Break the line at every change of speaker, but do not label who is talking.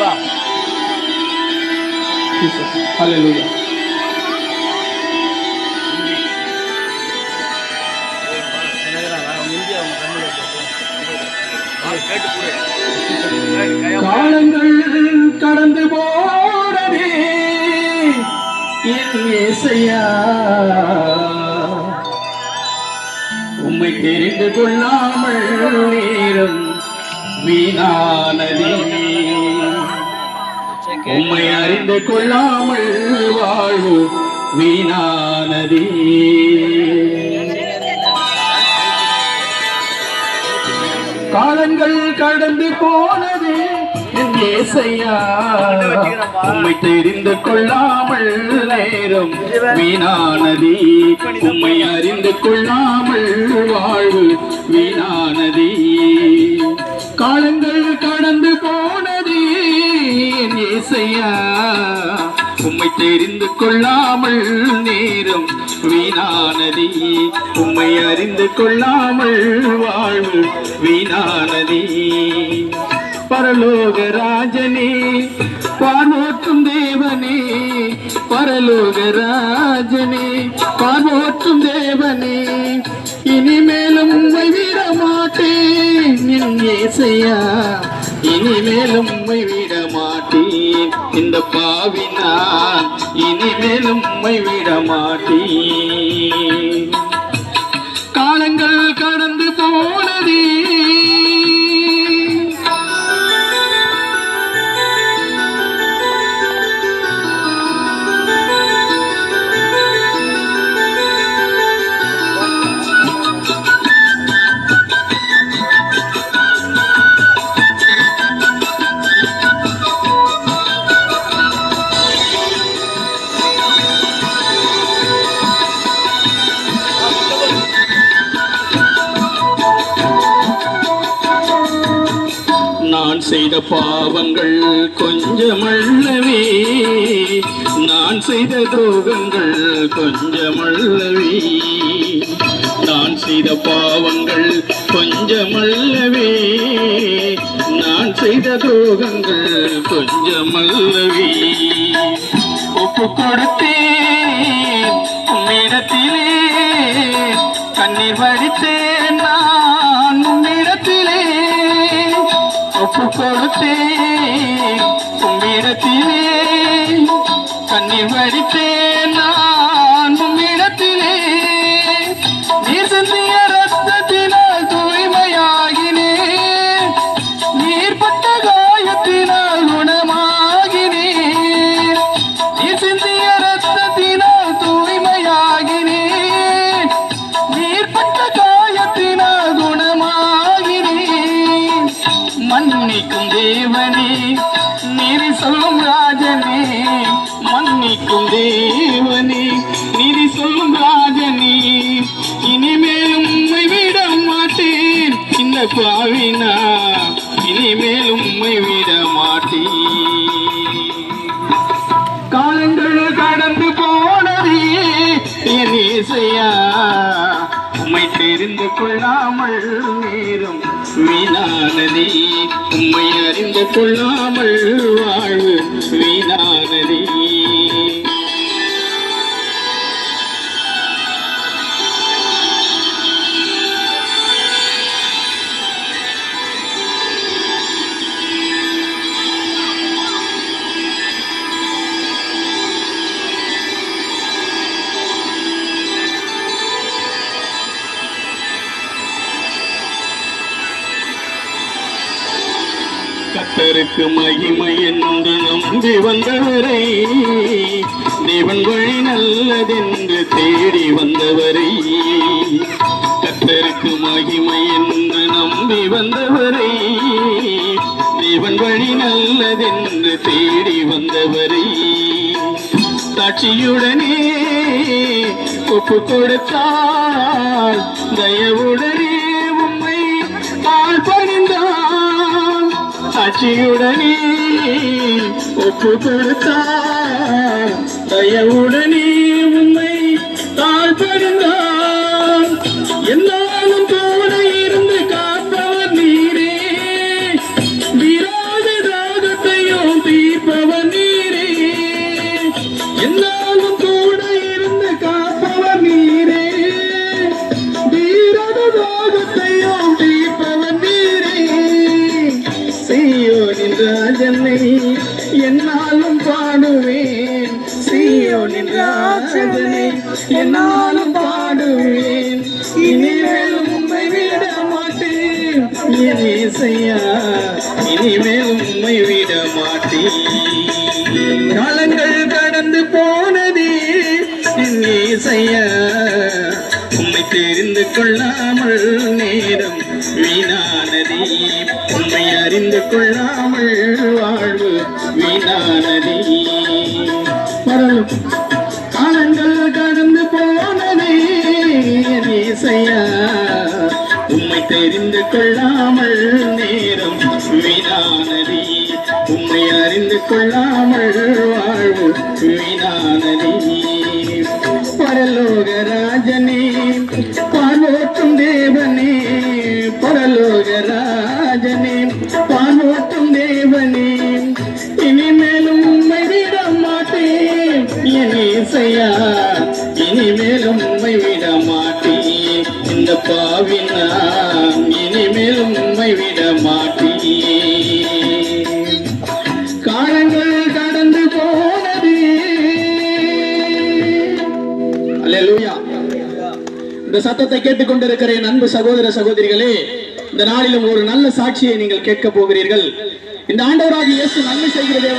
வா
Hallelujah. காலங்கள் கடந்து போனதே இசையா உம்மை தெரிந்து கொள்ளாமல் நேரம் வீணானதே. உம்மை அறிந்து கொள்ளாமல் வாழ்வு வீணானதி. காலங்கள் கடந்து போனது என் ஏசையா. உம்மை தெரிந்து கொள்ளாமல் நேரம் வீணானதி. உம்மை அறிந்து கொள்ளாமல் வாழ்வு வீணானதி. காலங்கள் கடந்து போ ஏசையா உம்மை தெரிந்து கொள்ளாமல் நேரம் வீணானதி. உம்மை அறிந்து கொள்ளாமல் வாழ்வு வீணானதி. பரலோக ராஜனே பார்வோற்றும் தேவனே. பரலோக ராஜனே பார்வோற்றும் தேவனே. இனிமேலும் உம்மை விடமாட்டேன் என் ஏசையா. இனிமேலும் உம்மை விட மாட்டேன். இந்த பாவினா நான் இனிமேலும் உம்மை விட மாட்டேன். காலங்கள் கடந்து போனதே செய்த பாவங்கள் கொஞ்சமல்லவே. நான் செய்த துரோகங்கள் கொஞ்சமல்லவே. நான் செய்த பாவங்கள் கொஞ்சமல்லவே. நான் செய்த துரோகங்கள் கொஞ்சமல்லவே. ஒப்பு கொடுத்தேன் உன்னிடத்திலே கண்ணீர் வடித்தேன். ஒப்பு கொடுத்தேன் உம்மிடத்திலே கண்ணீர் வடித்தேன். நான் மன்னிக்கும் தேவனே நீரி சொல்லும் ராஜனே மன்னிக்கும் தேவனே நீதி சொல்லும் ராஜனே. இனிமேலும் உம்மை விட மாட்டேன் இந்த பாவினா இனிமேலும் உம்மை விட மாட்டேன். காலங்கள் கடந்து போனதே என் இசையா. தெரிந்து கொள்ளாமல் நேரம் வீணானதி. உம்மை அறிந்து கொள்ளாமல் வாழ்வு வீணானதி. கத்தருக்கு மகிமை என்று நம்பி வந்தவரை. தேவன் வழி நல்லதென்று தேடி வந்தவரை. கத்தருக்கு மகிமை என்று நம்பி வந்தவரை. தேவன் வழி நல்லதென்று தேடி வந்தவரை. சாட்சியுடனே ஒப்பு கொடுத்தால் தயவுடனே சாட்சியுடனே ஒப்பு கொடுத்தால் தயவுடனே ராஜனை என்னாலும் பாடுவேன். சீயோனின் ராஜனை என்னாலும் பாடுவேன். இனிமேலும் உண்மை விட மாட்டேன். என் இசையா இனிமேலும் விட மாட்டேன். காலங்கள் கடந்து போனதே என்னே இசையா. அறிந்து கொள்ளாமல் நேரம் வீணானதே. உண்மை அறிந்து கொள்ளாமல் வாழ்வு வீணானதே. பரலும் காலங்கள் கடந்து போனதே இசையா உண்மை தெரிந்து கொள்ளாமல் நேரம் வீணானதே. உண்மை அறிந்து கொள்ளாமல் வாழ்வு வீணானதே. பரலோக ராஜனே பரலோக ராஜனே பார்வோட்டும் தேவனே இனிமேலும் உண்மை விட மாட்டேன். என் இசையா இனிமேலும் உண்மை விட மாட்டேன். இந்த பாவினா இனிமேலும் உண்மை விட மாட்டேன். காலங்கள் கடந்து போனது. அல்லேலூயா இந்த சத்தத்தை கேட்டுக்கொண்டிருக்கிற என் அன்பு சகோதர சகோதரிகளே இந்த நாளிலும் ஒரு நல்ல சாட்சியை நீங்கள் கேட்க போகிறீர்கள். இந்த ஆண்டவராக இயேசு நன்மை செய்கிறது